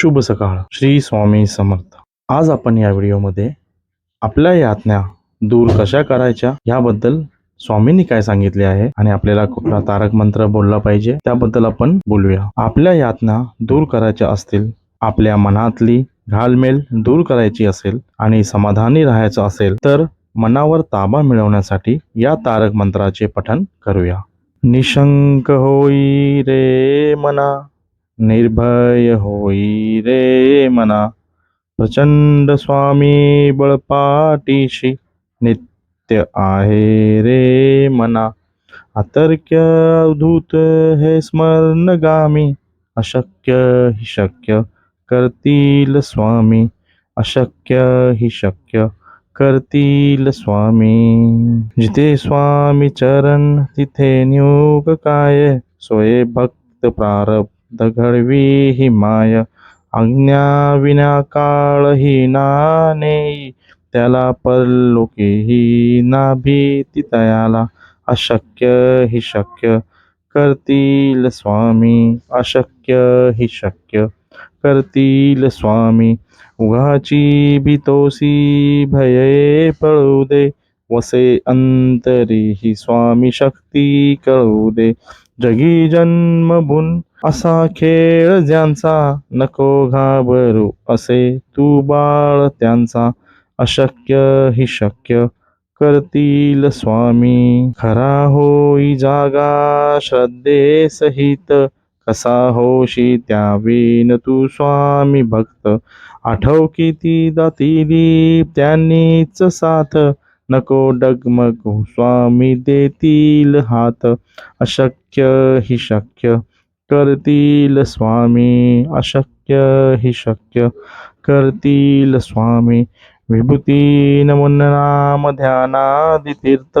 शुभ सकाळ. श्री स्वामी समर्थ. आज आपण या व्हिडिओमध्ये आपल्या यातना दूर कशा करायच्या याबद्दल स्वामींनी काय सांगितले आहे आणि आपल्याला कुठला तारक मंत्र बोलला पाहिजे त्याबद्दल आपण बोलूया. आपल्या यातना दूर करायच्या असतील आपल्या मनातली घालमेल दूर करायची असेल आणि समाधानी राहायचं असेल तर मनावर ताबा मिळवण्यासाठी या तारक मंत्राचे पठन करूया. निशंक होई रे मना. निर्भय होई रे मना। प्रचंड स्वामी बळपाटीशी नित्य आहे रे मना। अतर्क्य अवधूत हे स्मरणगामी। अशक्य हि शक्य करतील स्वामी। अशक्य हि शक्य करतील स्वामी। जिथे स्वामी चरण, तिथे न्यूक काय? सोये भक्त प्रारब्ध घडवी ही माय आज्ञा विना काळ ही नाने त्याला ना भीती तयाला अशक्य हि शक्य, करतील स्वामी। अशक्य हि शक्य, करतील स्वामी। उघाची भीतोसी भये पळू दे। वसे अंतरी ही स्वामी शक्ती कळू दे. जगी जन्मभून असा खेळ ज्यांचा नको घाबरू असे तू बाळ त्यांचा. अशक्य हि शक्य करतील स्वामी. खरा होई जागा श्रद्धे सहित. कसा होशी त्या विन तू स्वामी भक्त. आठव किती दातिली त्यांनीच साथ. नको डगमगू। स्वामी देतील हात अशक्य हि शक्य। करतील स्वामी, अशक्य हि शक्य। करतील स्वामी, विभूती नमन नाम ध्यानादि तीर्थ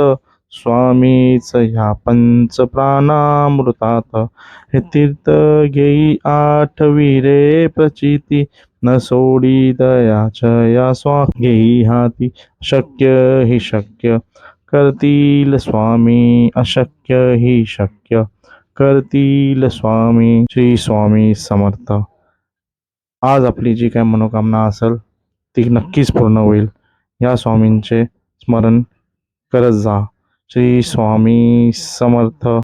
स्वामीच ह्या पंच प्राणामृतात। हे तीर्थ घेई आठवी रे प्रचिती। न सोडी दयाचया स्वा घेई शक्य हि शक्य। करतील स्वामी, अशक्य हि शक्य। करतील स्वामी, श्री स्वामी समर्थ। आज आपली जी काय मनोकामना असेल, ती नक्कीच पूर्ण होईल. या स्वामींचे स्मरण करत जा. श्री स्वामी समर्थ.